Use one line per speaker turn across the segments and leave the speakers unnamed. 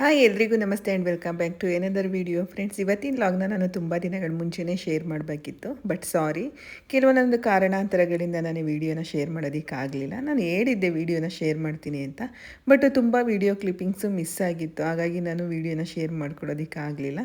Hi ಎಲ್ರಿಗೂ ನಮಸ್ತೆ and welcome back to another video friends ಇವತ್ತಿನ ಲಾಗ್ನ ನಾನು ತುಂಬ ದಿನಗಳ ಮುಂಚೆನೇ ಶೇರ್ ಮಾಡಬೇಕಿತ್ತು ಬಟ್ ಸಾರಿ ಕೆಲವೊಂದೊಂದು ಕಾರಣಾಂತರಗಳಿಂದ ನಾನು ವಿಡಿಯೋನ ಶೇರ್ ಮಾಡೋದಕ್ಕಾಗಲಿಲ್ಲ. ನಾನು ಹೇಳಿದ್ದೆ ವಿಡಿಯೋನ ಶೇರ್ ಮಾಡ್ತೀನಿ ಅಂತ ಬಟ್ ತುಂಬ ವಿಡಿಯೋ ಕ್ಲಿಪ್ಪಿಂಗ್ಸು ಮಿಸ್ ಆಗಿತ್ತು. ಹಾಗಾಗಿ ನಾನು ವಿಡಿಯೋನ ಶೇರ್ ಮಾಡ್ಕೊಡೋದಕ್ಕಾಗಲಿಲ್ಲ.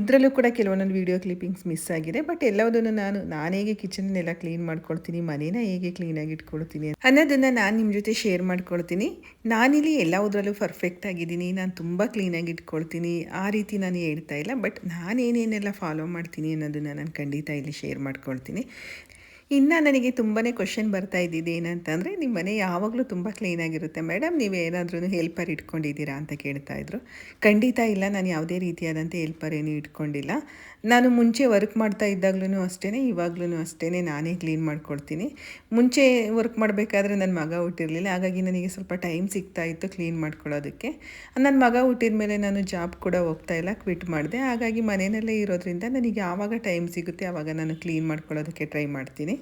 ಇದರಲ್ಲೂ ಕೂಡ ಕೆಲವೊಂದೊಂದು ವಿಡಿಯೋ ಕ್ಲಿಪ್ಪಿಂಗ್ಸ್ ಮಿಸ್ ಆಗಿದೆ ಬಟ್ ಎಲ್ಲವುದನ್ನು ನಾನು ನಾನು ಹೇಗೆ ಕಿಚನ್ನೆಲ್ಲ ಕ್ಲೀನ್ ಮಾಡ್ಕೊಳ್ತೀನಿ, ಮನೇನ ಹೇಗೆ ಕ್ಲೀನಾಗಿ ಇಟ್ಕೊಳ್ತೀನಿ ಅನ್ನೋದನ್ನು ನಾನು ನಿಮ್ಮ ಜೊತೆ ಶೇರ್ ಮಾಡ್ಕೊಳ್ತೀನಿ. ನಾನಿಲ್ಲಿ ಎಲ್ಲವುದರಲ್ಲೂ ಪರ್ಫೆಕ್ಟ್ ಆಗಿದ್ದೀನಿ. ನಾನು ತುಂಬ ಕ್ಲೀನಾಗಿ ಇಟ್ಕೊಳ್ತೀನಿ. ಆ ರೀತಿ ನಾನು ಹೇಳ್ತಾ ಇಲ್ಲ. ಬಟ್ ನಾನೇನೇನೆಲ್ಲ ಫಾಲೋ ಮಾಡ್ತೀನಿ ಅನ್ನೋದನ್ನು ನಾನು ಖಂಡಿತ ಇಲ್ಲಿ ಶೇರ್ ಮಾಡ್ಕೊಳ್ತೀನಿ. ಇನ್ನು ನನಗೆ ತುಂಬಾ ಕ್ವಶನ್ ಬರ್ತಾ ಇದ್ದಿದ್ದು ಏನಂತಂದರೆ, ನಿಮ್ಮ ಮನೆ ಯಾವಾಗಲೂ ತುಂಬ ಕ್ಲೀನಾಗಿರುತ್ತೆ ಮೇಡಮ್ ನೀವು ಏನಾದ್ರೂ ಹೆಲ್ಪರ್ ಇಟ್ಕೊಂಡಿದ್ದೀರಾ ಅಂತ ಕೇಳ್ತಾ ಇದ್ರು. ಖಂಡಿತ ಇಲ್ಲ, ನಾನು ಯಾವುದೇ ರೀತಿಯಾದಂಥ ಹೆಲ್ಪರ್ ಏನು ಇಟ್ಕೊಂಡಿಲ್ಲ. ನಾನು ಮುಂಚೆ ವರ್ಕ್ ಮಾಡ್ತಾ ಇದ್ದಾಗ್ಲೂ ಅಷ್ಟೇ ಇವಾಗ್ಲೂ ಅಷ್ಟೇ ನಾನೇ ಕ್ಲೀನ್ ಮಾಡ್ಕೊಡ್ತೀನಿ. ಮುಂಚೆ ವರ್ಕ್ ಮಾಡಬೇಕಾದ್ರೆ ನನ್ನ ಮಗ ಹುಟ್ಟಿರಲಿಲ್ಲ, ಹಾಗಾಗಿ ನನಗೆ ಸ್ವಲ್ಪ ಟೈಮ್ ಸಿಗ್ತಾ ಇತ್ತು ಕ್ಲೀನ್ ಮಾಡ್ಕೊಳ್ಳೋದಕ್ಕೆ. ನನ್ನ ಮಗ ಹುಟ್ಟಿದ ಮೇಲೆ ನಾನು ಜಾಬ್ ಕೂಡ ಹೋಗ್ತಾ ಇಲ್ಲ ಕ್ವಿಟ್ ಮಾಡಿದೆ. ಹಾಗಾಗಿ ಮನೆಯಲ್ಲೇ ಇರೋದ್ರಿಂದ ನನಗೆ ಯಾವಾಗ ಟೈಮ್ ಸಿಗುತ್ತೆ, ಆವಾಗ ನಾನು ಕ್ಲೀನ್ ಮಾಡ್ಕೊಳ್ಳೋದಕ್ಕೆ ಟ್ರೈ ಮಾಡ್ತೀನಿ.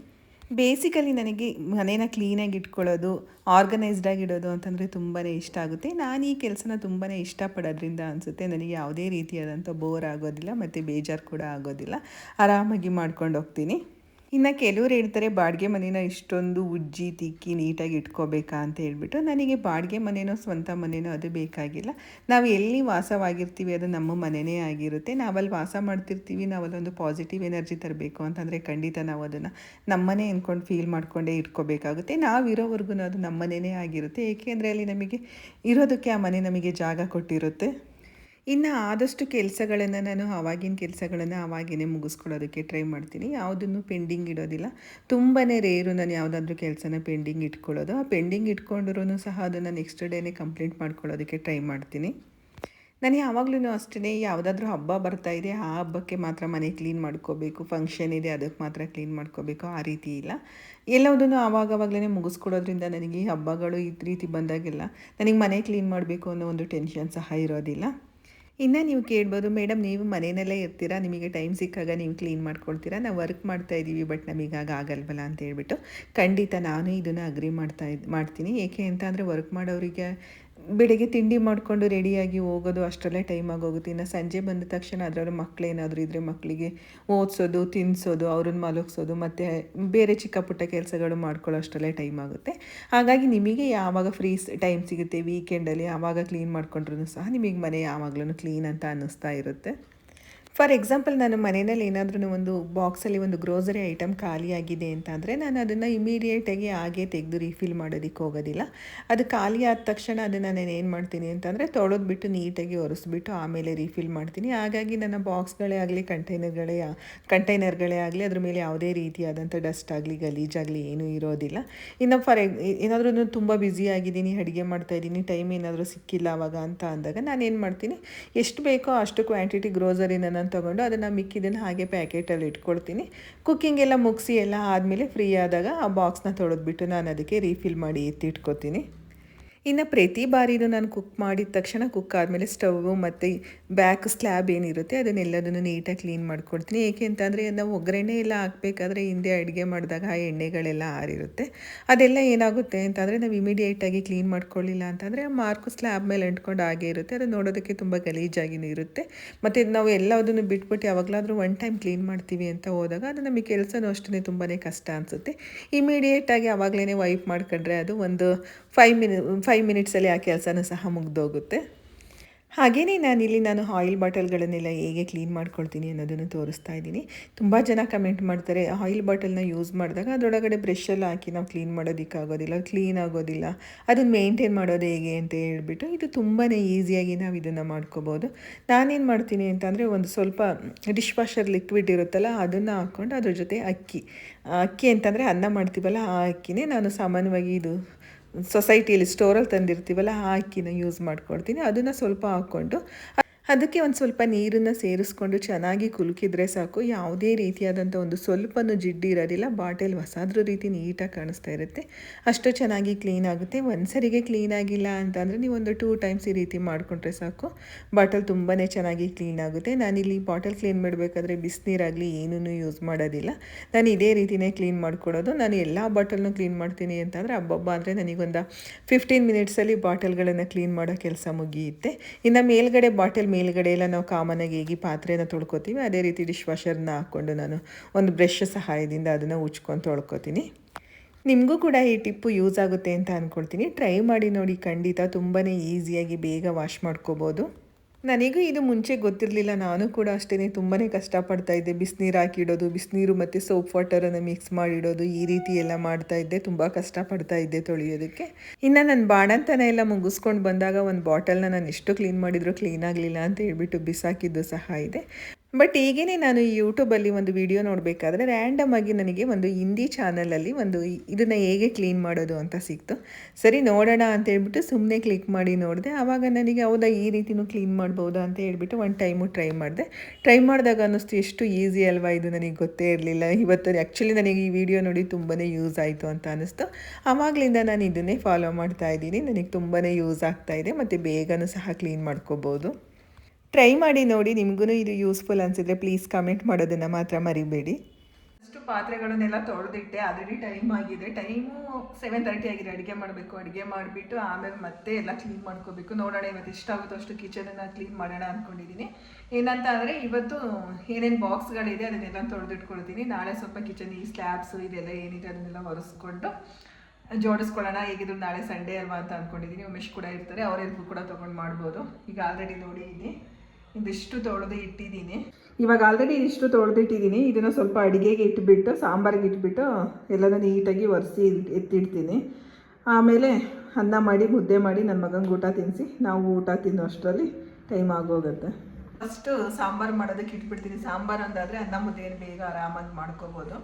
ಬೇಸಿಕಲಿ ನನಗೆ ಮನೇನ ಕ್ಲೀನಾಗಿ ಇಟ್ಕೊಳ್ಳೋದು ಆರ್ಗನೈಸ್ಡಾಗಿ ಇಡೋದು ಅಂತಂದರೆ ತುಂಬಾ ಇಷ್ಟ ಆಗುತ್ತೆ. ನಾನು ಈ ಕೆಲಸನ ತುಂಬಾ ಇಷ್ಟಪಡೋದ್ರಿಂದ ಅನಿಸುತ್ತೆ. ನನಗೆ ಯಾವುದೇ ರೀತಿಯಾದಂಥ ಬೋರ್ ಆಗೋದಿಲ್ಲ, ಮತ್ತು ಬೇಜಾರು ಕೂಡ ಆಗೋದಿಲ್ಲ. ಆರಾಮಾಗಿ ಮಾಡ್ಕೊಂಡು ಹೋಗ್ತೀನಿ. ಇನ್ನು ಕೆಲವ್ರು ಹೇಳ್ತಾರೆ, ಬಾಡಿಗೆ ಮನೇನ ಇಷ್ಟೊಂದು ಉಜ್ಜಿ, ತಿಕ್ಕಿ ನೀಟಾಗಿ ಇಟ್ಕೋಬೇಕಾ? ಅಂತ ಹೇಳ್ಬಿಟ್ಟು, ನನಗೆ ಬಾಡಿಗೆ ಮನೇನೋ, ಸ್ವಂತ ಮನೇನೋ ಅದು ಬೇಕಾಗಿಲ್ಲ. ನಾವು ಎಲ್ಲಿ ವಾಸವಾಗಿರ್ತೀವಿ ಅದು ನಮ್ಮ ಮನೆಯೇ ಆಗಿರುತ್ತೆ. ನಾವಲ್ಲಿ ವಾಸ ಮಾಡ್ತಿರ್ತೀವಿ ನಾವಲ್ಲೊಂದು ಪಾಸಿಟಿವ್ ಎನರ್ಜಿ ತರಬೇಕು ಅಂತಂದರೆ ಖಂಡಿತ ನಾವು ಅದನ್ನು ನಮ್ಮನೆ ಅಂದ್ಕೊಂಡು ಫೀಲ್ ಮಾಡ್ಕೊಂಡೇ ಇಟ್ಕೋಬೇಕಾಗುತ್ತೆ. ನಾವಿರೋವರೆಗೂ ಅದು ನಮ್ಮನೇ ಆಗಿರುತ್ತೆ. ಏಕೆಂದರೆ ಅಲ್ಲಿ ನಮಗೆ ಇರೋದಕ್ಕೆ ಆ ಮನೆ ನಮಗೆ ಜಾಗ ಕೊಟ್ಟಿರುತ್ತೆ. ಇನ್ನು ಆದಷ್ಟು ಕೆಲಸಗಳನ್ನು ನಾನು ಆವಾಗಿನ ಕೆಲಸಗಳನ್ನು ಆವಾಗೇ ಮುಗಿಸ್ಕೊಳ್ಳೋದಕ್ಕೆ ಟ್ರೈ ಮಾಡ್ತೀನಿ. ಯಾವುದನ್ನು ಪೆಂಡಿಂಗ್ ಇಡೋದಿಲ್ಲ. ತುಂಬಾ ರೇರು ನಾನು ಯಾವುದಾದ್ರೂ ಕೆಲಸನ ಪೆಂಡಿಂಗ್ ಇಟ್ಕೊಳ್ಳೋದು. ಆ ಪೆಂಡಿಂಗ್ ಇಟ್ಕೊಂಡ್ರೂ ಸಹ ಅದನ್ನು ನೆಕ್ಸ್ಟ್ ಡೇನೇ ಕಂಪ್ಲೀಟ್ ಮಾಡ್ಕೊಳ್ಳೋದಕ್ಕೆ ಟ್ರೈ ಮಾಡ್ತೀನಿ. ನಾನು ಯಾವಾಗಲೂ ಅಷ್ಟೇ ಯಾವುದಾದ್ರೂ ಹಬ್ಬ ಬರ್ತಾ ಇದೆ, ಆ ಹಬ್ಬಕ್ಕೆ ಮಾತ್ರ ಮನೆ ಕ್ಲೀನ್ ಮಾಡ್ಕೋಬೇಕು, ಫಂಕ್ಷನ್ ಇದೆ ಅದಕ್ಕೆ ಮಾತ್ರ ಕ್ಲೀನ್ ಮಾಡ್ಕೋಬೇಕು, ಆ ರೀತಿ ಇಲ್ಲ. ಎಲ್ಲವುದನ್ನು ಆವಾಗವಾಗಲೇ ಮುಗಿಸ್ಕೊಡೋದ್ರಿಂದ ನನಗೆ ಈ ಹಬ್ಬಗಳು ಈ ರೀತಿ ಬಂದಾಗೆಲ್ಲ ನನಗೆ ಮನೆ ಕ್ಲೀನ್ ಮಾಡಬೇಕು ಅನ್ನೋ ಒಂದು ಟೆನ್ಷನ್ ಸಹ ಇರೋದಿಲ್ಲ. ಇನ್ನು ನೀವು ಕೇಳ್ಬೋದು ಮೇಡಮ್ ನೀವು ಮನೆಯಲ್ಲೇ ಇರ್ತೀರಾ? ನಿಮಗೆ ಟೈಮ್ ಸಿಕ್ಕಾಗ ನೀವು ಕ್ಲೀನ್ ಮಾಡ್ಕೊಳ್ತೀರಾ ನಾವು ವರ್ಕ್ ಮಾಡ್ತಾ ಇದ್ದೀವಿ ಬಟ್ ನಮಗೆ ಆಗ ಆಗಲ್ವಲ್ಲ? ಅಂತ ಹೇಳ್ಬಿಟ್ಟು ಖಂಡಿತ ನಾನು ಇದನ್ನು ಅಗ್ರಿ ಮಾಡ್ತಾ ಮಾಡ್ತೀನಿ. ಏಕೆ ಅಂತ ಅಂದರೆ, ವರ್ಕ್ ಮಾಡೋರಿಗೆ ಬೆಳಿಗ್ಗೆ ತಿಂಡಿ ಮಾಡಿಕೊಂಡು ರೆಡಿಯಾಗಿ ಹೋಗೋದು, ಅಷ್ಟರಲ್ಲೇ ಟೈಮ್ ಆಗೋಗುತ್ತೆ. ಇನ್ನು ಸಂಜೆ ಬಂದ ತಕ್ಷಣ ಅದರಲ್ಲೂ ಮಕ್ಕಳೇನಾದರೂ ಇದ್ದರೆ ಮಕ್ಕಳಿಗೆ ಓದಿಸೋದು ತಿನ್ನಿಸೋದು ಅವ್ರನ್ನ ಮಲಗಿಸೋದು, ಮತ್ತು ಬೇರೆ ಚಿಕ್ಕ ಪುಟ್ಟ ಕೆಲಸಗಳು ಮಾಡ್ಕೊಳ್ಳೋ ಅಷ್ಟರಲ್ಲೇ ಟೈಮ್ ಆಗುತ್ತೆ. ಹಾಗಾಗಿ ನಿಮಗೆ ಯಾವಾಗ ಫ್ರೀ ಟೈಮ್ ಸಿಗುತ್ತೆ ವೀಕೆಂಡಲ್ಲಿ ಯಾವಾಗ ಕ್ಲೀನ್ ಮಾಡ್ಕೊಂಡ್ರೂ ಸಹ ನಿಮಗೆ ಮನೆ ಯಾವಾಗಲೂ ಕ್ಲೀನ್ ಅಂತ ಅನ್ನಿಸ್ತಾ ಇರುತ್ತೆ. ಫಾರ್ ಎಕ್ಸಾಂಪಲ್ ನಾನು ಮನೆಯಲ್ಲಿ ಏನಾದ್ರೂ ಒಂದು ಬಾಕ್ಸಲ್ಲಿ ಒಂದು ಗ್ರೋಸರಿ ಐಟಮ್ ಖಾಲಿಯಾಗಿದೆ ಅಂತ ಅಂದರೆ ನಾನು ಅದನ್ನು ಇಮಿಡಿಯೇಟಾಗಿ ಹಾಗೆ ತೆಗೆದು ರೀಫಿಲ್ ಮಾಡೋದಕ್ಕೆ ಹೋಗೋದಿಲ್ಲ. ಅದು ಖಾಲಿ ಆದ ತಕ್ಷಣ ಅದನ್ನು ನಾನು ಏನು ಮಾಡ್ತೀನಿ ಅಂತಂದರೆ ತೊಳೆದ್ಬಿಟ್ಟು ನೀಟಾಗಿ ಒರೆಸ್ಬಿಟ್ಟು ಆಮೇಲೆ ರೀಫಿಲ್ ಮಾಡ್ತೀನಿ. ಹಾಗಾಗಿ ನನ್ನ ಬಾಕ್ಸ್ಗಳೇ ಆಗಲಿ ಕಂಟೈನರ್ಗಳೇ ಕಂಟೈನರ್ಗಳೇ ಆಗಲಿ ಅದ್ರ ಮೇಲೆ ಯಾವುದೇ ರೀತಿಯಾದಂಥ ಡಸ್ಟ್ ಆಗಲಿ ಗಲೀಜಾಗಲಿ ಏನೂ ಇರೋದಿಲ್ಲ. ಇನ್ನು ಫಾರ್ ಏನಾದರೂ ತುಂಬ ಬ್ಯುಸಿ ಆಗಿದ್ದೀನಿ, ಅಡುಗೆ ಮಾಡ್ತಾಯಿದ್ದೀನಿ ಟೈಮ್ ಏನಾದರೂ ಸಿಕ್ಕಿಲ್ಲ ಅವಾಗ ಅಂತ ಅಂದಾಗ ನಾನು ಏನು ಮಾಡ್ತೀನಿ? ಎಷ್ಟು ಬೇಕೋ ಅಷ್ಟು ಕ್ವಾಂಟಿಟಿ ಗ್ರೋಸರಿನ ನಾನು ತೊಗೊಂಡು ಅದನ್ನು ಮಿಕ್ಕಿದ್ದನ್ನು ಹಾಗೆ ಪ್ಯಾಕೆಟಲ್ಲಿ ಇಟ್ಕೊಳ್ತೀನಿ. ಕುಕ್ಕಿಂಗ್ ಎಲ್ಲ ಮುಗಿಸಿ ಎಲ್ಲ ಆದಮೇಲೆ ಫ್ರೀ ಆದಾಗ ಆ ಬಾಕ್ಸ್ನ ತೊಳೆದ್ಬಿಟ್ಟು ನಾನು ಅದಕ್ಕೆ ರೀಫಿಲ್ ಮಾಡಿ ಎತ್ತಿಟ್ಕೊತೀನಿ ಇನ್ನು ಪ್ರತಿ ಬಾರಿನೂ ನಾನು ಕುಕ್ ಮಾಡಿದ ತಕ್ಷಣ ಕುಕ್ ಆದಮೇಲೆ ಸ್ಟವ್ ಮತ್ತು ಬ್ಯಾಕ್ ಸ್ಲ್ಯಾಬ್ ಏನಿರುತ್ತೆ ಅದನ್ನೆಲ್ಲದನ್ನು ನೀಟಾಗಿ ಕ್ಲೀನ್ ಮಾಡ್ಕೊಡ್ತೀನಿ. ಏಕೆ ಅಂತಂದರೆ ನಾವು ಒಗ್ಗರಣೆ ಎಲ್ಲ ಹಾಕಬೇಕಾದ್ರೆ ಹಿಂದೆ ಅಡುಗೆ ಮಾಡಿದಾಗ ಆ ಎಣ್ಣೆಗಳೆಲ್ಲ ಆರಿರುತ್ತೆ. ಅದೆಲ್ಲ ಏನಾಗುತ್ತೆ ಅಂತಂದರೆ ನಾವು ಇಮಿಡಿಯೇಟಾಗಿ ಕ್ಲೀನ್ ಮಾಡ್ಕೊಳ್ಳಿಲ್ಲ ಅಂತಂದರೆ ಆ ಮಾರ್ಕು ಸ್ಲ್ಯಾಬ್ ಮೇಲೆ ಅಂಟ್ಕೊಂಡು ಹಾಗೆ ಇರುತ್ತೆ. ಅದು ನೋಡೋದಕ್ಕೆ ತುಂಬ ಗಲೀಜಾಗಿನೂ ಇರುತ್ತೆ. ಮತ್ತು ನಾವು ಎಲ್ಲದನ್ನು ಬಿಟ್ಬಿಟ್ಟು ಯಾವಾಗಲಾದರೂ ಒನ್ ಟೈಮ್ ಕ್ಲೀನ್ ಮಾಡ್ತೀವಿ ಅಂತ ಹೋದಾಗ ಅದು ನಮಗೆ ಕೆಲಸನೂ ಅಷ್ಟೇ ತುಂಬಾ ಕಷ್ಟ ಅನಿಸುತ್ತೆ. ಇಮಿಡಿಯೇಟಾಗಿ ಆವಾಗಲೇ ವೈಪ್ ಮಾಡ್ಕೊಂಡ್ರೆ ಅದು ಒಂದು ಫೈವ್ ಮಿನಿ ಫೈವ್ ಮಿನಿಟ್ಸಲ್ಲಿ ಆ ಕೆಲಸನೂ ಸಹ ಮುಗ್ದೋಗುತ್ತೆ. ಹಾಗೆಯೇ ನಾನಿಲ್ಲಿ ನಾನು ಆಯಿಲ್ ಬಾಟಲ್ಗಳನ್ನೆಲ್ಲ ಹೇಗೆ ಕ್ಲೀನ್ ಮಾಡ್ಕೊಳ್ತೀನಿ ಅನ್ನೋದನ್ನು ತೋರಿಸ್ತಾ ಇದ್ದೀನಿ. ತುಂಬ ಜನ ಕಮೆಂಟ್ ಮಾಡ್ತಾರೆ ಆಯಿಲ್ ಬಾಟಲ್ನ ಯೂಸ್ ಮಾಡಿದಾಗ ಅದರೊಳಗಡೆ ಬ್ರಷೆಲ್ಲ ಹಾಕಿ ನಾವು ಕ್ಲೀನ್ ಮಾಡೋದಕ್ಕಾಗೋದಿಲ್ಲ ಕ್ಲೀನ್ ಆಗೋದಿಲ್ಲ ಅದನ್ನು ಮೇಂಟೈನ್ ಮಾಡೋದು ಹೇಗೆ? ಅಂತ ಹೇಳ್ಬಿಟ್ಟು ಇದು ತುಂಬಾ ಈಸಿಯಾಗಿ ನಾವು ಇದನ್ನು ಮಾಡ್ಕೋಬೋದು. ನಾನೇನು ಮಾಡ್ತೀನಿ ಅಂತಂದರೆ ಒಂದು ಸ್ವಲ್ಪ ಡಿಶ್ ವಾಷರ್ ಲಿಕ್ವಿಡ್ ಇರುತ್ತಲ್ಲ, ಅದನ್ನು ಹಾಕ್ಕೊಂಡು ಅದ್ರ ಜೊತೆ ಅಕ್ಕಿ ಅಕ್ಕಿ ಅಂತಂದರೆ ಅನ್ನ ಮಾಡ್ತೀವಲ್ಲ, ಆ ಅಕ್ಕಿನೇ ನಾನು ಸಾಮಾನ್ಯವಾಗಿ ಇದು ಸೊಸೈಟಿಯಲ್ಲಿ ಸ್ಟೋರಲ್ಲಿ ತಂದಿರ್ತೀವಲ್ಲ ಆ ಅಕ್ಕಿನ ಯೂಸ್ ಮಾಡ್ಕೊಳ್ತೀನಿ. ಅದನ್ನು ಸ್ವಲ್ಪ ಹಾಕ್ಕೊಂಡು ಅದಕ್ಕೆ ಒಂದು ಸ್ವಲ್ಪ ನೀರನ್ನು ಸೇರಿಸ್ಕೊಂಡು ಚೆನ್ನಾಗಿ ಕುಲುಕಿದ್ರೆ ಸಾಕು. ಯಾವುದೇ ರೀತಿಯಾದಂಥ ಒಂದು ಸ್ವಲ್ಪನೂ ಜಿಡ್ಡು ಇರೋದಿಲ್ಲ. ಬಾಟಲ್ ಹೊಸಾದ್ರೂ ರೀತಿ ನೀಟಾಗಿ ಕಾಣಿಸ್ತಾ ಇರುತ್ತೆ. ಅಷ್ಟು ಚೆನ್ನಾಗಿ ಕ್ಲೀನ್ ಆಗುತ್ತೆ. ಒಂದು ಸರಿಗೆ ಕ್ಲೀನ್ ಆಗಿಲ್ಲ ಅಂತಂದರೆ ನೀವು ಒಂದು ಟೂ ಟೈಮ್ಸ್ ಈ ರೀತಿ ಮಾಡಿಕೊಂಡ್ರೆ ಸಾಕು. ಬಾಟಲ್ ತುಂಬಾ ಚೆನ್ನಾಗಿ ಕ್ಲೀನ್ ಆಗುತ್ತೆ. ನಾನಿಲ್ಲಿ ಬಾಟಲ್ ಕ್ಲೀನ್ ಮಾಡಬೇಕಾದ್ರೆ ಬಿಸಿನೀರಾಗಲಿ ಏನೂ ಯೂಸ್ ಮಾಡೋದಿಲ್ಲ. ನಾನು ಇದೇ ರೀತಿಯೇ ಕ್ಲೀನ್ ಮಾಡಿಕೊಡೋದು. ನಾನು ಎಲ್ಲ ಬಾಟಲ್ನೂ ಕ್ಲೀನ್ ಮಾಡ್ತೀನಿ ಅಂತಂದರೆ ಹಬ್ಬಬ್ಬ ಅಂದರೆ ನನಗೊಂದು ಫಿಫ್ಟೀನ್ ಮಿನಿಟ್ಸಲ್ಲಿ ಬಾಟಲ್ಗಳನ್ನು ಕ್ಲೀನ್ ಮಾಡೋ ಕೆಲಸ ಮುಗಿಯುತ್ತೆ. ಇನ್ನು ಮೇಲ್ಗಡೆ ಬಾಟಲ್ ಮೇಲ್ಗಡೆ ಎಲ್ಲ ನಾವು ಕಾಮನಾಗಿ ಹೇಗೆ ಪಾತ್ರೆನ ತೊಳ್ಕೊತೀವಿ, ಅದೇ ರೀತಿ ಡಿಶ್ ವಾಷರ್ನ ಹಾಕ್ಕೊಂಡು ನಾನು ಒಂದು ಬ್ರಷ್ ಸಹಾಯದಿಂದ ಅದನ್ನು ಉಚ್ಕೊಂಡು ತೊಳ್ಕೊತೀನಿ. ನಿಮಗೂ ಕೂಡ ಈ ಟಿಪ್ಪು ಯೂಸ್ ಆಗುತ್ತೆ ಅಂತ ಅಂದ್ಕೊಳ್ತೀನಿ ಟ್ರೈ ಮಾಡಿ ನೋಡಿ, ಖಂಡಿತ ತುಂಬಾ ಈಸಿಯಾಗಿ ಬೇಗ ವಾಶ್ ಮಾಡ್ಕೋಬೋದು. ನನಗೂ ಇದು ಮುಂಚೆ ಗೊತ್ತಿರಲಿಲ್ಲ. ನಾನು ಕೂಡ ಅಷ್ಟೇ ತುಂಬಾ ಕಷ್ಟಪಡ್ತಾ ಇದ್ದೆ. ಬಿಸಿನೀರು ಹಾಕಿಡೋದು, ಬಿಸಿನೀರು ಮತ್ತು ಸೋಪ್ ವಾಟರನ್ನು ಮಿಕ್ಸ್ ಮಾಡಿಡೋದು, ಈ ರೀತಿ ಎಲ್ಲ ಮಾಡ್ತಾ ಇದ್ದೆ. ತುಂಬ ಕಷ್ಟಪಡ್ತಾ ಇದ್ದೆ ತೊಳೆಯೋದಕ್ಕೆ. ಇನ್ನು ನನ್ನ ಬಾಣಂತನ ಎಲ್ಲ ಮುಗಿಸ್ಕೊಂಡು ಬಂದಾಗ ಒಂದು ಬಾಟಲ್ನ ನಾನು ಎಷ್ಟು ಕ್ಲೀನ್ ಮಾಡಿದರೂ ಕ್ಲೀನ್ ಆಗಲಿಲ್ಲ ಅಂತ ಹೇಳ್ಬಿಟ್ಟು ಬಿಸಾಕಿದ್ದು ಸಹ ಇದೆ. ಬಟ್ ಈಗೇನೆ ನಾನು ಈ ಯೂಟ್ಯೂಬಲ್ಲಿ ಒಂದು ವಿಡಿಯೋ ನೋಡಬೇಕಾದ್ರೆ ರ್ಯಾಂಡಮ್ ಆಗಿ ನನಗೆ ಒಂದು ಹಿಂದಿ ಚಾನಲಲ್ಲಿ ಒಂದು ಇದನ್ನು ಹೇಗೆ ಕ್ಲೀನ್ ಮಾಡೋದು ಅಂತ ಸಿಕ್ತು. ಸರಿ, ನೋಡೋಣ ಅಂತ ಹೇಳ್ಬಿಟ್ಟು ಸುಮ್ಮನೆ ಕ್ಲಿಕ್ ಮಾಡಿ ನೋಡಿದೆ. ಆವಾಗ ನನಗೆ ಹೌದಾ, ಈ ರೀತಿನೂ ಕ್ಲೀನ್ ಮಾಡ್ಬೋದಾ ಅಂತ ಹೇಳ್ಬಿಟ್ಟು ಒಂದು ಟೈಮು ಟ್ರೈ ಮಾಡಿದೆ. ಟ್ರೈ ಮಾಡಿದಾಗ ಅನ್ನಿಸ್ತು, ಎಷ್ಟು ಈಸಿ ಅಲ್ವಾ ಇದು ನನಗೆ ಗೊತ್ತೇ ಇರಲಿಲ್ಲ. ಇವತ್ತು ಆ್ಯಕ್ಚುಲಿ ನನಗೆ ಈ ವಿಡಿಯೋ ನೋಡಿ ತುಂಬಾ ಯೂಸ್ ಆಯಿತು ಅಂತ ಅನ್ನಿಸ್ತು. ಆವಾಗಲಿಂದ ನಾನು ಇದನ್ನೇ ಫಾಲೋ ಮಾಡ್ತಾ ಇದ್ದೀನಿ. ನನಗೆ ತುಂಬಾ ಯೂಸ್ ಆಗ್ತಾ ಇದೆ. ಮತ್ತು ಬೇಗನೂ ಸಹ ಕ್ಲೀನ್ ಮಾಡ್ಕೋಬೋದು. ಟ್ರೈ ಮಾಡಿ ನೋಡಿ ನಿಮಗೂ ಇದು ಯೂಸ್ಫುಲ್ ಅನಿಸಿದ್ರೆ ಪ್ಲೀಸ್ ಕಮೆಂಟ್ ಮಾಡೋದನ್ನು ಮಾತ್ರ ಮರಿಬೇಡಿ. ಅಷ್ಟು ಪಾತ್ರೆಗಳನ್ನೆಲ್ಲ ತೊಳೆದಿಟ್ಟೆ ಆಲ್ರೆಡಿ ಟೈಮ್ ಆಗಿದೆ. ಟೈಮು ಸೆವೆನ್ ತರ್ಟಿ ಆಗಿದೆ, ಅಡುಗೆ ಮಾಡಬೇಕು, ಅಡುಗೆ ಮಾಡಿಬಿಟ್ಟು ಆಮೇಲೆ ಮತ್ತೆ ಎಲ್ಲ ಕ್ಲೀನ್ ಮಾಡ್ಕೋಬೇಕು. ನೋಡೋಣ, ಇವತ್ತು ಎಷ್ಟಾಗುತ್ತೋ ಅಷ್ಟು ಕಿಚನನ್ನು ಕ್ಲೀನ್ ಮಾಡೋಣ ಅಂದ್ಕೊಂಡಿದ್ದೀನಿ ಏನಂತ ಅಂದರೆ, ಇವತ್ತು ಏನೇನು ಬಾಕ್ಸ್ಗಳಿದೆ ಅದನ್ನೆಲ್ಲ ತೊಳೆದಿಟ್ಕೊಳ್ತೀನಿ. ನಾಳೆ ಸ್ವಲ್ಪ ಕಿಚನ್ ಈ ಸ್ಲ್ಯಾಬ್ಸು ಇದೆಲ್ಲ ಏನಿದೆ ಅದನ್ನೆಲ್ಲ ಒರೆಸ್ಕೊಂಡು ಜೋಡಿಸ್ಕೊಳ್ಳೋಣ. ಹೇಗಿದ್ರು ನಾಳೆ ಸಂಡೇ ಅಲ್ವಾ ಅಂತ ಅಂದ್ಕೊಂಡಿದ್ದೀನಿ ಉಮೇಶ್ ಕೂಡ ಇರ್ತಾರೆ ಅವರೆಲ್ಲರೂ ಕೂಡ ತೊಗೊಂಡು ಮಾಡ್ಬೋದು. ಈಗ ಆಲ್ರೆಡಿ ನೋಡಿ ಇದೆ ಇದಿಷ್ಟು ತೊಳೆದು ಇಟ್ಟಿದ್ದೀನಿ. ಇವಾಗ ಆಲ್ರೆಡಿ ಇದಿಷ್ಟು ತೊಳೆದಿಟ್ಟಿದ್ದೀನಿ ಇದನ್ನು ಸ್ವಲ್ಪ ಅಡುಗೆಗೆ ಇಟ್ಬಿಟ್ಟು, ಸಾಂಬಾರಿಗೆ ಇಟ್ಬಿಟ್ಟು ಎಲ್ಲನೂ ನೀಟಾಗಿ ಒರೆಸಿ ಎತ್ತಿಡ್ತೀನಿ. ಆಮೇಲೆ ಅನ್ನ ಮಾಡಿ, ಮುದ್ದೆ ಮಾಡಿ ನನ್ನ ಮಗಂಗೆ ಊಟ ತಿನ್ನಿಸಿ ನಾವು ಊಟ ತಿನ್ನೋ ಅಷ್ಟರಲ್ಲಿ ಟೈಮ್ ಆಗೋಗುತ್ತೆ. ಫಸ್ಟು ಸಾಂಬಾರು ಮಾಡೋದಕ್ಕೆ ಇಟ್ಬಿಡ್ತೀನಿ. ಸಾಂಬಾರು ಅಂದಾದರೆ ಅನ್ನ, ಮುದ್ದೆ ಬೇಗ ಆರಾಮಾಗಿ ಮಾಡ್ಕೋಬೋದು.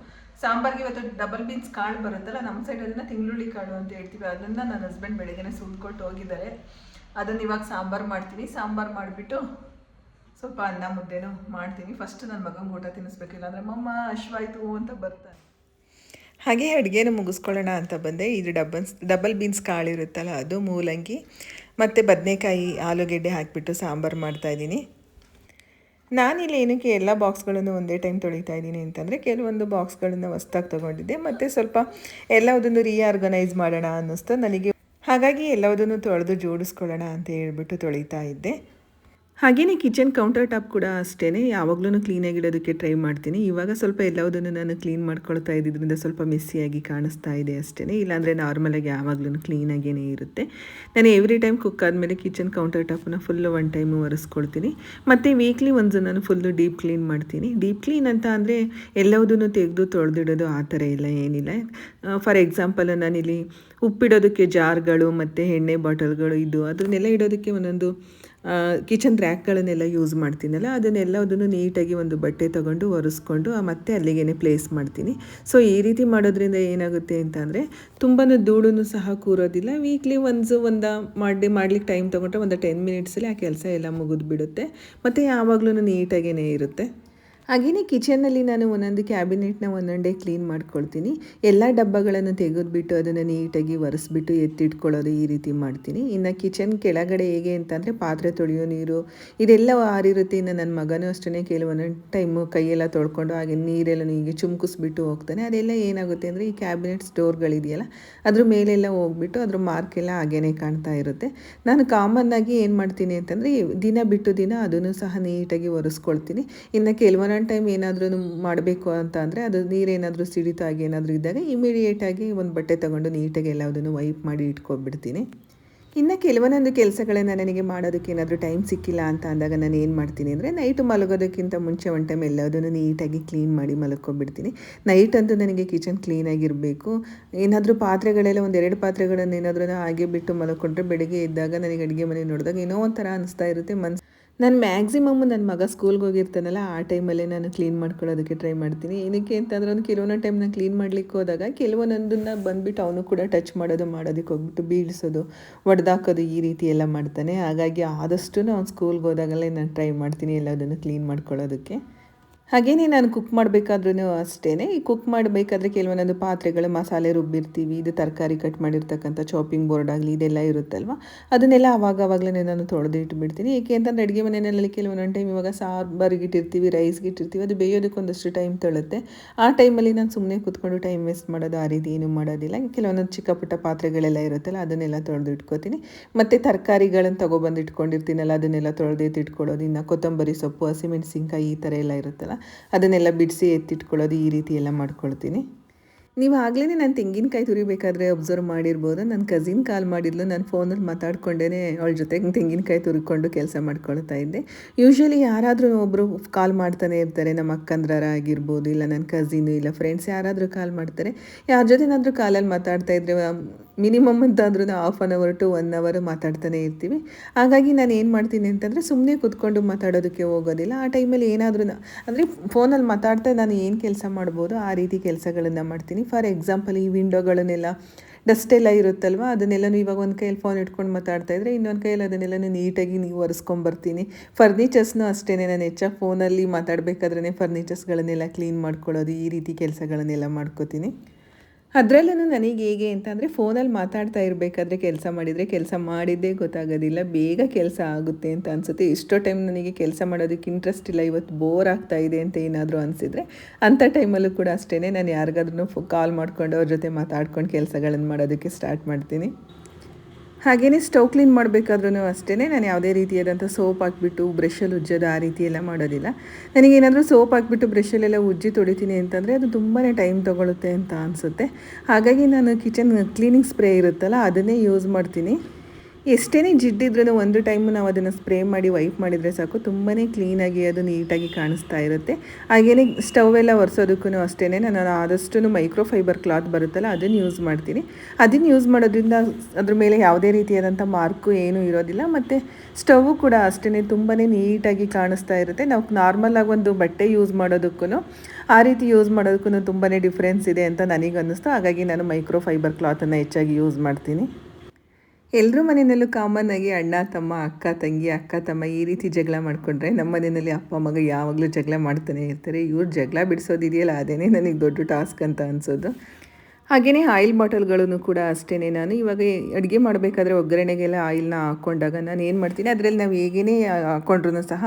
ಸಾಂಬಾರಿಗೆ ಇವತ್ತು ಡಬಲ್ ಬೀನ್ಸ್ ಕಾಳು ಬರುತ್ತಲ್ಲ ನಮ್ಮ ಸೈಡ್ ಅದನ್ನು ತಿಂಗ್ಳುಳ್ಳಿ ಕಾಳು ಅಂತ ಹೇಳ್ತೀವಿ. ಅದನ್ನು ನನ್ನ ಹಸ್ಬೆಂಡ್ ಬೆಳಗ್ಗೆನೆ ಸುಲ್ಕೊಟ್ಟು ಹೋಗಿದ್ದಾರೆ. ಅದನ್ನು ಇವಾಗ ಸಾಂಬಾರು ಮಾಡ್ತೀನಿ. ಸಾಂಬಾರು ಮಾಡಿಬಿಟ್ಟು ಸ್ವಲ್ಪ ಅನ್ನ ಮುದ್ದೆನೂ ಮಾಡ್ತೀನಿ. ಫಸ್ಟ್ ನನ್ನ ಮಗನ ಊಟ ತಿನ್ನಿಸ್ಬೇಕಿಲ್ಲ ಅಂದರೆ ಮಮ್ಮ ಅಶ್ವಾಯ್ತು ಅಂತ ಬರ್ತಾನೆ ಹಾಗೆ ಅಡುಗೆನ ಮುಗಿಸ್ಕೊಳ್ಳೋಣ ಅಂತ ಬಂದೆ. ಇದು ಡಬ್ಬನ್ಸ್, ಡಬಲ್ ಬೀನ್ಸ್ ಕಾಳು ಇರುತ್ತಲ್ಲ ಅದು ಮೂಲಂಗಿ, ಮತ್ತು ಬದನೆಕಾಯಿ, ಆಲೂಗೆಡ್ಡೆ ಹಾಕಿಬಿಟ್ಟು ಸಾಂಬಾರು ಮಾಡ್ತಾಯಿದ್ದೀನಿ ನಾನಿಲ್ಲಿ ಏನಕ್ಕೆ ಎಲ್ಲ ಬಾಕ್ಸ್ಗಳನ್ನು ಒಂದೇ ಟೈಮ್ ತೊಳಿತಾ ಇದ್ದೀನಿ ಅಂತಂದರೆ, ಕೆಲವೊಂದು ಬಾಕ್ಸ್ಗಳನ್ನು ಹೊಸ್ದಾಗಿ ತೊಗೊಂಡಿದ್ದೆ. ಮತ್ತು ಸ್ವಲ್ಪ ಎಲ್ಲವುದನ್ನು ರೀಆರ್ಗನೈಸ್ ಮಾಡೋಣ ಅನ್ನಿಸ್ತು. ನನಗೆ ಹಾಗಾಗಿ ಎಲ್ಲವುದನ್ನು ತೊಳೆದು ಜೋಡಿಸ್ಕೊಳ್ಳೋಣ ಅಂತ ಹೇಳ್ಬಿಟ್ಟು ತೊಳಿತಾ ಇದ್ದೆ. ಹಾಗೆಯೇ ಕಿಚನ್ ಕೌಂಟರ್ ಟಾಪ್ ಕೂಡ ಅಷ್ಟೇ ಯಾವಾಗಲೂ ಕ್ಲೀನಾಗಿಡೋದಕ್ಕೆ ಟ್ರೈ ಮಾಡ್ತೀನಿ. ಇವಾಗ ಸ್ವಲ್ಪ ಎಲ್ಲವುದನ್ನು ನಾನು ಕ್ಲೀನ್ ಮಾಡ್ಕೊಳ್ತಾ ಇದ್ದಿದ್ದರಿಂದ ಸ್ವಲ್ಪ ಮೆಸ್ಸಿಯಾಗಿ ಕಾಣಿಸ್ತಾ ಇದೆ ಅಷ್ಟೇ ಇಲ್ಲಾಂದರೆ ನಾರ್ಮಲಾಗಿ ಯಾವಾಗಲೂ ಕ್ಲೀನಾಗೇ ಇರುತ್ತೆ. ನಾನು ಎವ್ರಿ ಟೈಮ್ ಕುಕ್ ಆದಮೇಲೆ ಕಿಚನ್ ಕೌಂಟರ್ ಟಾಪನ್ನ ಫುಲ್ಲು ಒನ್ ಟೈಮು ಒರೆಸ್ಕೊಳ್ತೀನಿ. ಮತ್ತು ವೀಕ್ಲಿ ಒಂದು ನಾನು ಫುಲ್ಲು ಡೀಪ್ ಕ್ಲೀನ್ ಮಾಡ್ತೀನಿ. ಡೀಪ್ ಕ್ಲೀನ್ ಅಂತ ಅಂದರೆ ಎಲ್ಲವುದನ್ನು ತೆಗೆದು ತೊಳೆದಿಡೋದು ಆ ಥರ ಇಲ್ಲ ಏನಿಲ್ಲ. ಫಾರ್ ಎಕ್ಸಾಂಪಲ್ ನಾನಿಲ್ಲಿ ಉಪ್ಪಿಡೋದಕ್ಕೆ ಜಾರ್ಗಳು ಮತ್ತು ಎಣ್ಣೆ ಬಾಟಲ್ಗಳು ಇದು ಅದನ್ನೆಲ್ಲ ಇಡೋದಕ್ಕೆ ಒಂದೊಂದು ಕಿಚನ್ ರ್ಯಾಕ್ಗಳನ್ನೆಲ್ಲ ಯೂಸ್ ಮಾಡ್ತೀನಲ್ಲ, ಅದನ್ನೆಲ್ಲ ಅದನ್ನು ನೀಟಾಗಿ ಒಂದು ಬಟ್ಟೆ ತಗೊಂಡು ಒರೆಸ್ಕೊಂಡು ಮತ್ತೆ ಅಲ್ಲಿಗೇ ಪ್ಲೇಸ್ ಮಾಡ್ತೀನಿ. ಸೊ ಈ ರೀತಿ ಮಾಡೋದ್ರಿಂದ ಏನಾಗುತ್ತೆ ಅಂತ ಅಂದರೆ ತುಂಬಾ ಧೂಳು ಸಹ ಕೂರೋದಿಲ್ಲ. ವೀಕ್ಲಿ ಒನ್ಸು ಒಂದು ಮಾಡಿ ಮಾಡ್ಲಿಕ್ಕೆ ಟೈಮ್ ತೊಗೊಂಡ್ರೆ ಒಂದು ಟೆನ್ ಮಿನಿಟ್ಸಲ್ಲಿ ಆ ಕೆಲಸ ಎಲ್ಲ ಮುಗಿದ್ಬಿಡುತ್ತೆ. ಮತ್ತು ಯಾವಾಗಲೂ ನೀಟಾಗೇ ಇರುತ್ತೆ. ಹಾಗೆಯೇ ಕಿಚನ್ನಲ್ಲಿ ನಾನು ಒಂದೊಂದು ಕ್ಯಾಬಿನೆಟ್ನ ಒಂದೊಂದೇ ಕ್ಲೀನ್ ಮಾಡ್ಕೊಳ್ತೀನಿ. ಎಲ್ಲ ಡಬ್ಬಗಳನ್ನು ತೆಗೆದುಬಿಟ್ಟು ಅದನ್ನು ನೀಟಾಗಿ ಒರೆಸ್ಬಿಟ್ಟು ಎತ್ತಿಟ್ಕೊಳ್ಳೋದು ಈ ರೀತಿ ಮಾಡ್ತೀನಿ. ಇನ್ನು ಕಿಚನ್ ಕೆಳಗಡೆ ಹೇಗೆ ಅಂತಂದರೆ ಪಾತ್ರೆ ತೊಳೆಯೋ ನೀರು, ಇದೆಲ್ಲ ಆರಿರುತ್ತೆ. ಇನ್ನು ನನ್ನ ಮಗನೂ ಅಷ್ಟೇ ಕೆಲವೊಂದೊಂದು ಟೈಮು ಕೈಯೆಲ್ಲ ತೊಳ್ಕೊಂಡು ಹಾಗೆ ನೀರೆಲ್ಲ ಹೀಗೆ ಚುಮ್ಕಿಸ್ಬಿಟ್ಟು ಹೋಗ್ತಾನೆ. ಅದೆಲ್ಲ ಏನಾಗುತ್ತೆ ಅಂದರೆ ಈ ಕ್ಯಾಬಿನೆಟ್ ಸ್ಟೋರ್ಗಳಿದೆಯಲ್ಲ, ಅದ್ರ ಮೇಲೆಲ್ಲ ಹೋಗ್ಬಿಟ್ಟು ಅದ್ರ ಮಾರ್ಕೆಲ್ಲ ಹಾಗೇ ಕಾಣ್ತಾ ಇರುತ್ತೆ. ನಾನು ಕಾಮನ್ನಾಗಿ ಏನು ಮಾಡ್ತೀನಿ ಅಂತಂದರೆ ದಿನ ಬಿಟ್ಟು ದಿನ ಅದನ್ನು ಸಹ ನೀಟಾಗಿ ಒರೆಸ್ಕೊಳ್ತೀನಿ. ಇನ್ನು ಕೆಲವೊಂದು ಟೈಮ್ ಏನಾದರೂ ಮಾಡಬೇಕು ಅಂತ ಅಂದರೆ ಅದು ನೀರೇನಾದರೂ ಸಿಡಿತಾಗಿ ಏನಾದರೂ ಇದ್ದಾಗ ಇಮಿಡಿಯೇಟಾಗಿ ಒಂದು ಬಟ್ಟೆ ತಗೊಂಡು ನೀಟಾಗಿ ಎಲ್ಲದನ್ನು ವೈಪ್ ಮಾಡಿ ಇಟ್ಕೊಬಿಡ್ತೀನಿ. ಇನ್ನು ಕೆಲವೊಂದೊಂದು ಕೆಲಸಗಳನ್ನು ನನಗೆ ಮಾಡೋದಕ್ಕೆ ಏನಾದರೂ ಟೈಮ್ ಸಿಕ್ಕಿಲ್ಲ ಅಂತ ಅಂದಾಗ ನಾನು ಏನು ಮಾಡ್ತೀನಿ ಅಂದರೆ ನೈಟು ಮಲಗೋದಕ್ಕಿಂತ ಮುಂಚೆ ಒಂದು ಟೈಮ್ ಎಲ್ಲದನ್ನು ನೀಟಾಗಿ ಕ್ಲೀನ್ ಮಾಡಿ ಮಲ್ಕೊಬಿಡ್ತೀನಿ ನೈಟ್ ಅಂತೂ ನನಗೆ ಕಿಚನ್ ಕ್ಲೀನಾಗಿರಬೇಕು ಏನಾದರೂ ಪಾತ್ರೆಗಳೆಲ್ಲ ಒಂದೆರಡು ಪಾತ್ರೆಗಳನ್ನು ಏನಾದರೂ ಹಾಗೆ ಬಿಟ್ಟು ಮಲ್ಕೊಂಡ್ರೆ ಬೆಳಗ್ಗೆ ಇದ್ದಾಗ ನನಗೆ ಅಡುಗೆ ಮನೆ ನೋಡಿದಾಗ ಏನೋ ಒಂಥರ ಅನಿಸ್ತಾ ಇರುತ್ತೆ ಮನ್ಸು ನಾನು ಮ್ಯಾಕ್ಸಿಮಮ್ ನನ್ನ ಮಗ ಸ್ಕೂಲ್ಗೆ ಹೋಗಿರ್ತಾನಲ್ಲ, ಆ ಟೈಮಲ್ಲೇ ನಾನು ಕ್ಲೀನ್ ಮಾಡ್ಕೊಳ್ಳೋದಕ್ಕೆ ಟ್ರೈ ಮಾಡ್ತೀನಿ. ಏನಕ್ಕೆ ಅಂತಂದ್ರೆ ಒಂದು ಕೆಲವೊಂದು ಟೈಮ್ನ ಕ್ಲೀನ್ ಮಾಡ್ಲಿಕ್ಕೆ ಹೋದಾಗ ಕೆಲವೊಂದೊಂದನ್ನು ಬಂದುಬಿಟ್ಟು ಅವನು ಕೂಡ ಟಚ್ ಮಾಡೋದು, ಮಾಡೋದಕ್ಕೆ ಹೋಗ್ಬಿಟ್ಟು ಬೀಳಿಸೋದು, ಒಡೆದಾಕೋದು ಈ ರೀತಿ ಎಲ್ಲ ಮಾಡ್ತಾನೆ. ಹಾಗಾಗಿ ಆದಷ್ಟು ಅವ್ನು ಸ್ಕೂಲ್ಗೆ ಹೋದಾಗಲೇ ನಾನು ಟ್ರೈ ಮಾಡ್ತೀನಿ ಎಲ್ಲದನ್ನು ಕ್ಲೀನ್ ಮಾಡ್ಕೊಳ್ಳೋದಕ್ಕೆ. ಹಾಗೆಯೇ ನಾನು ಕುಕ್ ಮಾಡಬೇಕಾದ್ರೂ ಅಷ್ಟೇ ಈ ಕುಕ್ ಮಾಡಬೇಕಾದ್ರೆ ಕೆಲವೊಂದೊಂದು ಪಾತ್ರೆಗಳು ಮಸಾಲೆ ರುಬ್ಬಿರ್ತೀವಿ, ಇದು ತರಕಾರಿ ಕಟ್ ಮಾಡಿರ್ತಕ್ಕಂಥ ಚಾಪಿಂಗ್ ಬೋರ್ಡ್ ಆಗಲಿ ಇದೆಲ್ಲ ಇರುತ್ತಲ್ವ? ಅದನ್ನೆಲ್ಲ ಆವಾಗ ಆವಾಗಲೇ ನಾನು ತೊಳೆದು ಇಟ್ಬಿಡ್ತೀನಿ. ಏಕೆ ಅಂತಂದ್ರೆ ಅಡುಗೆ ಮನೆಯಲ್ಲಿ ಕೆಲವೊಂದೊಂದು ಟೈಮ್ ಇವಾಗ ಸಾಂಬಾರಿಗೆ ಇಟ್ಟಿರ್ತೀವಿ ರೈಸ್ಗೆ ಇಟ್ಟಿರ್ತೀವಿ, ಅದು ಬೇಯೋದಕ್ಕೆ ಒಂದಷ್ಟು ಟೈಮ್ ತೊಳುತ್ತೆ. ಆ ಟೈಮಲ್ಲಿ ನಾನು ಸುಮ್ಮನೆ ಕೂತ್ಕೊಂಡು ಟೈಮ್ ವೇಸ್ಟ್ ಮಾಡೋದು ಆ ರೀತಿ ಏನೂ ಮಾಡೋದಿಲ್ಲ. ಕೆಲವೊಂದೊಂದು ಚಿಕ್ಕ ಪುಟ್ಟ ಪಾತ್ರೆಗಳೆಲ್ಲ ಇರುತ್ತಲ್ಲ, ಅದನ್ನೆಲ್ಲ ತೊಳೆದು ಇಟ್ಕೋತೀನಿ. ಮತ್ತು ತರಕಾರಿಗಳನ್ನು ತೊಗೊಬಂದು ಇಟ್ಕೊಂಡಿರ್ತೀನಲ್ಲ, ಅದನ್ನೆಲ್ಲ ತೊಳೆದು ಇಟ್ಕೊಳ್ಳೋದು, ಇನ್ನು ಕೊತ್ತಂಬರಿ ಸೊಪ್ಪು, ಹಸಿಮೆಣಸಿನ್ಕಾಯಿ ಈ ಥರ ಎಲ್ಲ ಇರುತ್ತಲ್ಲ ಅದನ್ನೆಲ್ಲ ಬಿಡಿಸಿ ಎತ್ತಿಟ್ಕೊಳ್ಳೋದು ಈ ರೀತಿ ಎಲ್ಲ ಮಾಡ್ಕೊಳ್ತೀನಿ. ನೀವು ಆಗಲೇ ನಾನು ತೆಂಗಿನಕಾಯಿ ತುರಿಬೇಕಾದ್ರೆ ಅಬ್ಸರ್ವ್ ಮಾಡಿರ್ಬೋದು. ನನ್ನ ಕಸಿನ್ ಕಾಲ್ ಮಾಡಿದ್ಲು. ನಾನು ಫೋನಲ್ಲಿ ಮಾತಾಡ್ಕೊಂಡೇ ಅವಳ ಜೊತೆಗೆ ತೆಂಗಿನಕಾಯಿ ತುರಿಕೊಂಡು ಕೆಲಸ ಮಾಡ್ಕೊಳ್ತಾ ಇದ್ದೆ. ಯೂಶ್ವಲಿ ಯಾರಾದರೂ ಒಬ್ಬರು ಕಾಲ್ ಮಾಡ್ತಾನೆ ಇರ್ತಾರೆ. ನಮ್ಮ ಅಕ್ಕಂದ್ರಾರ ಆಗಿರ್ಬೋದು, ಇಲ್ಲ ನನ್ನ ಕಸಿನು ಇಲ್ಲ ಫ್ರೆಂಡ್ಸ್ ಯಾರಾದರೂ ಕಾಲ್ ಮಾಡ್ತಾರೆ. ಯಾರ ಜೊತೆನಾದರೂ ಕಾಲಲ್ಲಿ ಮಾತಾಡ್ತಾ ಇದ್ರೆ minimum ಅಂತಾದ್ರೂ half an hour to one hour ಮಾತಾಡ್ತಾನೆ ಇರ್ತೀವಿ. ಹಾಗಾಗಿ ನಾನು ಏನು ಮಾಡ್ತೀನಿ ಅಂತಂದರೆ ಸುಮ್ಮನೆ ಕೂತ್ಕೊಂಡು ಮಾತಾಡೋದಕ್ಕೆ ಹೋಗೋದಿಲ್ಲ. ಆ ಟೈಮಲ್ಲಿ ಏನಾದರೂ ಅಂದರೆ ಫೋನಲ್ಲಿ ಮಾತಾಡ್ತಾ ನಾನು ಏನು ಕೆಲಸ ಮಾಡ್ಬೋದು, ಆ ರೀತಿ ಕೆಲಸಗಳನ್ನು ಮಾಡ್ತೀನಿ. ಫಾರ್ ಎಕ್ಸಾಂಪಲ್ ಈ ವಿಂಡೋಗಳನ್ನೆಲ್ಲ ಡಸ್ಟ್ ಎಲ್ಲ ಇರುತ್ತಲ್ವ, ಅದನ್ನೆಲ್ಲ ಇವಾಗ ಒಂದು ಕೈಯಲ್ಲಿ ಫೋನ್ ಇಟ್ಕೊಂಡು ಮಾತಾಡ್ತಾ ಇದ್ದರೆ ಇನ್ನೊಂದು ಕೈಯಲ್ಲಿ ಅದನ್ನೆಲ್ಲ ನೀಟಾಗಿ ನೀವು ಒರೆಸ್ಕೊಂಬರ್ತೀನಿ. ಫರ್ನಿಚರ್ಸ್ನೂ ಅಷ್ಟೇ ನಾನು ಹೆಚ್ಚಾಗಿ ಫೋನಲ್ಲಿ ಮಾತಾಡಬೇಕಾದ್ರೆ ಫರ್ನಿಚರ್ಸ್ಗಳನ್ನೆಲ್ಲ ಕ್ಲೀನ್ ಮಾಡ್ಕೊಳ್ಳೋದು, ಈ ರೀತಿ ಕೆಲಸಗಳನ್ನೆಲ್ಲ ಮಾಡ್ಕೋತೀನಿ. ಅದರಲ್ಲೂ ನನಗೆ ಹೇಗೆ ಅಂತಂದರೆ ಫೋನಲ್ಲಿ ಮಾತಾಡ್ತಾ ಇರಬೇಕಾದ್ರೆ ಕೆಲಸ ಮಾಡಿದರೆ ಕೆಲಸ ಮಾಡಿದ್ದೇ ಗೊತ್ತಾಗೋದಿಲ್ಲ, ಬೇಗ ಕೆಲಸ ಆಗುತ್ತೆ ಅಂತ ಅನಿಸುತ್ತೆ. ಇಷ್ಟೋ ಟೈಮ್ ನನಗೆ ಕೆಲಸ ಮಾಡೋದಕ್ಕೆ ಇಂಟ್ರೆಸ್ಟ್ ಇಲ್ಲ, ಇವತ್ತು ಬೋರ್ ಆಗ್ತಾ ಇದೆ ಅಂತ ಏನಾದರೂ ಅನಿಸಿದರೆ ಅಂಥ ಟೈಮಲ್ಲೂ ಕೂಡ ಅಷ್ಟೇ ನಾನು ಯಾರಿಗಾದ್ರೂ ಕಾಲ್ ಮಾಡ್ಕೊಂಡು ಅವ್ರ ಜೊತೆ ಮಾತಾಡ್ಕೊಂಡು ಕೆಲಸಗಳನ್ನು ಮಾಡೋದಕ್ಕೆ ಸ್ಟಾರ್ಟ್ ಮಾಡ್ತೀನಿ. ಹಾಗೆಯೇ ಸ್ಟೌ ಕ್ಲೀನ್ ಮಾಡಬೇಕಾದ್ರೂ ಅಷ್ಟೇ ನಾನು ಯಾವುದೇ ರೀತಿಯಾದಂಥ ಸೋಪ್ ಹಾಕ್ಬಿಟ್ಟು ಬ್ರಷಲ್ಲಿ ಉಜ್ಜೋದು ಆ ರೀತಿ ಎಲ್ಲ ಮಾಡೋದಿಲ್ಲ ನನಗೇನಾದರೂ ಸೋಪ್ ಹಾಕ್ಬಿಟ್ಟು ಬ್ರಷಲ್ಲೆಲ್ಲ ಉಜ್ಜಿ ತೊಳಿತೀನಿ ಅಂತಂದರೆ ಅದು ತುಂಬಾ ಟೈಮ್ ತೊಗೊಳುತ್ತೆ ಅಂತ ಅನಿಸುತ್ತೆ. ಹಾಗಾಗಿ ನಾನು ಕಿಚನ್ ಕ್ಲೀನಿಂಗ್ ಸ್ಪ್ರೇ ಇರುತ್ತಲ್ಲ ಅದನ್ನೇ ಯೂಸ್ ಮಾಡ್ತೀನಿ. ಎಷ್ಟೇ ಜಿಡ್ಡಿದ್ರೂ ಒಂದು ಟೈಮು ನಾವು ಅದನ್ನು ಸ್ಪ್ರೇ ಮಾಡಿ ವೈಪ್ ಮಾಡಿದರೆ ಸಾಕು. ತುಂಬಾ ಕ್ಲೀನಾಗಿ ಅದು ನೀಟಾಗಿ ಕಾಣಿಸ್ತಾ ಇರುತ್ತೆ. ಹಾಗೆಯೇ ಸ್ಟವ್ ಎಲ್ಲ ಒರೆಸೋದಕ್ಕೂ ಅಷ್ಟೇ ನಾನು ಆದಷ್ಟು ಮೈಕ್ರೋ ಫೈಬರ್ ಕ್ಲಾತ್ ಬರುತ್ತಲ್ಲ, ಅದನ್ನು ಯೂಸ್ ಮಾಡ್ತೀನಿ. ಅದನ್ನು ಯೂಸ್ ಮಾಡೋದ್ರಿಂದ ಅದ್ರ ಮೇಲೆ ಯಾವುದೇ ರೀತಿಯಾದಂಥ ಮಾರ್ಕು ಏನೂ ಇರೋದಿಲ್ಲ. ಮತ್ತು ಸ್ಟವ್ ಕೂಡ ಅಷ್ಟೇ ತುಂಬಾ ನೀಟಾಗಿ ಕಾಣಿಸ್ತಾ ಇರುತ್ತೆ. ನಾವು ನಾರ್ಮಲಾಗಿ ಒಂದು ಬಟ್ಟೆ ಯೂಸ್ ಮಾಡೋದಕ್ಕೂ ಆ ರೀತಿ ಯೂಸ್ ಮಾಡೋದಕ್ಕೂ ತುಂಬಾ ಡಿಫ್ರೆನ್ಸ್ ಇದೆ ಅಂತ ನನಗೆ ಅನ್ನಿಸ್ತು ಹಾಗಾಗಿ ನಾನು ಮೈಕ್ರೋ ಫೈಬರ್ ಕ್ಲಾತನ್ನು ಹೆಚ್ಚಾಗಿ ಯೂಸ್ ಮಾಡ್ತೀನಿ. ಎಲ್ಲರೂ ಮನೆಯಲ್ಲೂ ಕಾಮನ್ ಆಗಿ ಅಣ್ಣ, ತಮ್ಮ, ಅಕ್ಕ, ತಂಗಿ, ಅಕ್ಕ, ತಮ್ಮ ಈ ರೀತಿ ಜಗಳ ಮಾಡಿಕೊಂಡ್ರೆ ನಮ್ಮ ಮನೆಯಲ್ಲಿ ಅಪ್ಪ ಮಗ ಯಾವಾಗಲೂ ಜಗಳ ಮಾಡ್ತಾನೆ ಇರ್ತಾರೆ. ಇವ್ರು ಜಗಳ ಬಿಡಿಸೋದಿದೆಯಲ್ಲ, ಅದೇನೇ ನನಗೆ ದೊಡ್ಡ ಟಾಸ್ಕ್ ಅಂತ ಅನಿಸೋದು. ಹಾಗೆಯೇ ಆಯಿಲ್ ಬಾಟಲ್ಗಳನ್ನು ಕೂಡ ಅಷ್ಟೇ ನಾನು ಇವಾಗ ಅಡುಗೆ ಮಾಡಬೇಕಾದ್ರೆ ಒಗ್ಗರಣೆಗೆಲ್ಲ ಆಯಿಲ್ನ ಹಾಕ್ಕೊಂಡಾಗ ನಾನು ಏನು ಮಾಡ್ತೀನಿ, ಅದರಲ್ಲಿ ನಾವು ಹೇಗೇ ಹಾಕ್ಕೊಂಡ್ರೂ ಸಹ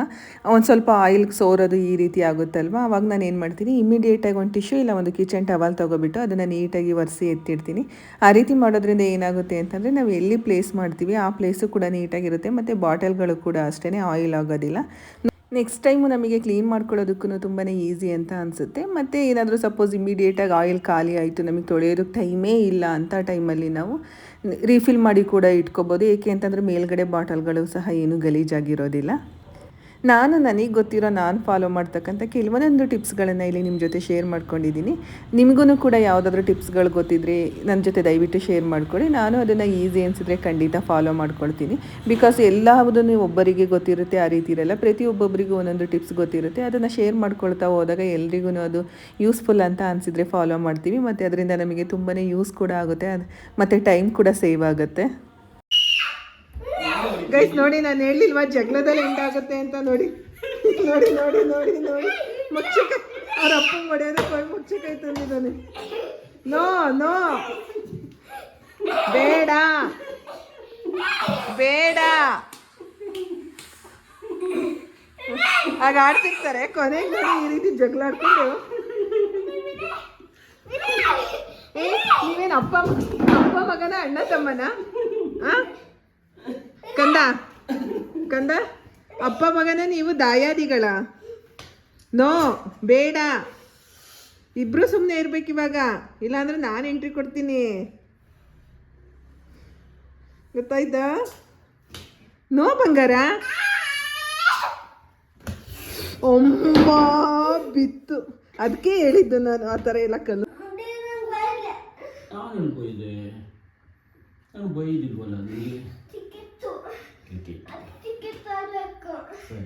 ಒಂದು ಸ್ವಲ್ಪ ಆಯಿಲ್ ಸೋರೋದು ಈ ರೀತಿ ಆಗುತ್ತಲ್ವ? ಅವಾಗ ನಾನು ಏನು ಮಾಡ್ತೀನಿ ಇಮಿಡಿಯೇಟಾಗಿ ಒಂದು ಟಿಶ್ಯೂ ಇಲ್ಲ ಒಂದು ಕಿಚನ್ ಟವಲ್ ತೊಗೊಬಿಟ್ಟು ಅದನ್ನು ನೀಟಾಗಿ ಒರೆಸಿ ಎತ್ತಿಡ್ತೀನಿ. ಆ ರೀತಿ ಮಾಡೋದ್ರಿಂದ ಏನಾಗುತ್ತೆ ಅಂತಂದರೆ ನಾವು ಎಲ್ಲಿ ಪ್ಲೇಸ್ ಮಾಡ್ತೀವಿ ಆ ಪ್ಲೇಸು ಕೂಡ ನೀಟಾಗಿರುತ್ತೆ, ಮತ್ತು ಬಾಟಲ್ಗಳು ಕೂಡ ಅಷ್ಟೇ ಆಯಿಲ್ ಆಗೋದಿಲ್ಲ. ನೆಕ್ಸ್ಟ್ ಟೈಮು ನಮಗೆ ಕ್ಲೀನ್ ಮಾಡ್ಕೊಳ್ಳೋದಕ್ಕೂ ತುಂಬಾ ಈಸಿ ಅಂತ ಅನಿಸುತ್ತೆ. ಮತ್ತು ಏನಾದರೂ ಸಪೋಸ್ ಇಮಿಡಿಯೇಟಾಗಿ ಆಯಿಲ್ ಖಾಲಿ ಆಯಿತು, ನಮಗೆ ತೊಳೆಯೋದಕ್ಕೆ ಟೈಮೇ ಇಲ್ಲ ಅಂತ ಟೈಮಲ್ಲಿ ನಾವು ರೀಫಿಲ್ ಮಾಡಿ ಕೂಡ ಇಟ್ಕೋಬೋದು. ಏಕೆ ಅಂತಂದರೆ ಮೇಲ್ಗಡೆ ಬಾಟಲ್ಗಳು ಸಹ ಏನೂ ಗಲೀಜಾಗಿರೋದಿಲ್ಲ. ನಾನು ನನಗೆ ಗೊತ್ತಿರೋ ನಾನು ಫಾಲೋ ಮಾಡ್ತಕ್ಕಂಥ ಕೆಲವೊಂದೊಂದು ಟಿಪ್ಸ್ಗಳನ್ನು ಇಲ್ಲಿ ನಿಮ್ಮ ಜೊತೆ ಶೇರ್ ಮಾಡ್ಕೊಂಡಿದ್ದೀನಿ. ನಿಮಗೂ ಕೂಡ ಯಾವುದಾದ್ರೂ ಟಿಪ್ಸ್ಗಳು ಗೊತ್ತಿದ್ರೆ ನನ್ನ ಜೊತೆ ದಯವಿಟ್ಟು ಶೇರ್ ಮಾಡ್ಕೊಳ್ಳಿ ನಾನು ಅದನ್ನು ಈಸಿ ಅನಿಸಿದ್ರೆ ಖಂಡಿತ ಫಾಲೋ ಮಾಡ್ಕೊಳ್ತೀನಿ. ಬಿಕಾಸ್ ಎಲ್ಲದನ್ನು ಒಬ್ಬರಿಗೆ ಗೊತ್ತಿರುತ್ತೆ, ಆ ರೀತಿ ಇರಲ್ಲ. ಪ್ರತಿಯೊಬ್ಬೊಬ್ಬರಿಗೂ ಒಂದೊಂದು ಟಿಪ್ಸ್ ಗೊತ್ತಿರುತ್ತೆ. ಅದನ್ನು ಶೇರ್ ಮಾಡ್ಕೊಳ್ತಾ ಹೋದಾಗ ಎಲ್ರಿಗೂ ಅದು ಯೂಸ್ಫುಲ್ ಅಂತ ಅನಿಸಿದ್ರೆ ಫಾಲೋ ಮಾಡ್ತೀವಿ. ಮತ್ತು ಅದರಿಂದ ನಮಗೆ ತುಂಬಾ ಯೂಸ್ ಕೂಡ ಆಗುತ್ತೆ. ಮತ್ತು ಟೈಮ್ ಕೂಡ ಸೇವ್ ಆಗುತ್ತೆ. ಗೈಸ್ ನೋಡಿ, ನಾನು ಹೇಳಿಲ್ವಾ ಜಗಳದಲ್ಲಿ ಉಂಟಾಗುತ್ತೆ ಅಂತ ನೋಡಿ. ನೋಡಿ ನೋಡಿ ನೋಡಿ ನೋಡಿ. ಮುಚ್ಚಕ ಅವ್ರ ಅಪ್ಪ ಹೊಡೆಯೋದಕ್ಕೆ ಹೋಗಿ ಮುಚ್ಚಕಾಯಿ ತಂದಿದ್ದಾನೆ. No no. ಬೇಡ. ಬೇಡ. ಆಗ ಆಡ್ತಿರ್ತಾರೆ. ಕೊನೆಗೆ ನೋಡಿ ಈ ರೀತಿ ಜಗಳ ಆಡ್ಕೊಂಡು. ಏ, ನೀವೇನು ಅಪ್ಪ ಅಪ್ಪ ಮಗನ ಅಣ್ಣ ತಮ್ಮನ? ಆ? ಕಂದ ಅಪ್ಪ ಮಗನ ನೀವು ದಾಯಾದಿಗಳ. ನೋ ಬೇಡ. ಇಬ್ರು ಸುಮ್ಮನೆ ಇರ್ಬೇಕು ಇವಾಗ. ಇಲ್ಲಾಂದ್ರೆ ನಾನು ಎಂಟ್ರಿ ಕೊಡ್ತೀನಿ. ಗೊತ್ತಾಯ್ತಾ? ನೋ ಬಂಗಾರ? ಒಮ್ಮ ಬಿತ್ತು. ಅದಕ್ಕೆ ಹೇಳಿದ್ದು ನಾನು ಆ ಥರ ಎಲ್ಲ ಕಲ್ಲು.
ನಾನು 出ていった。そう。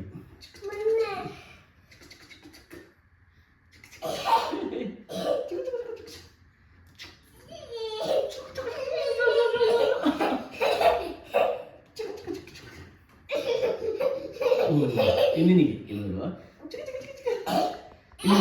ini nih gimana ini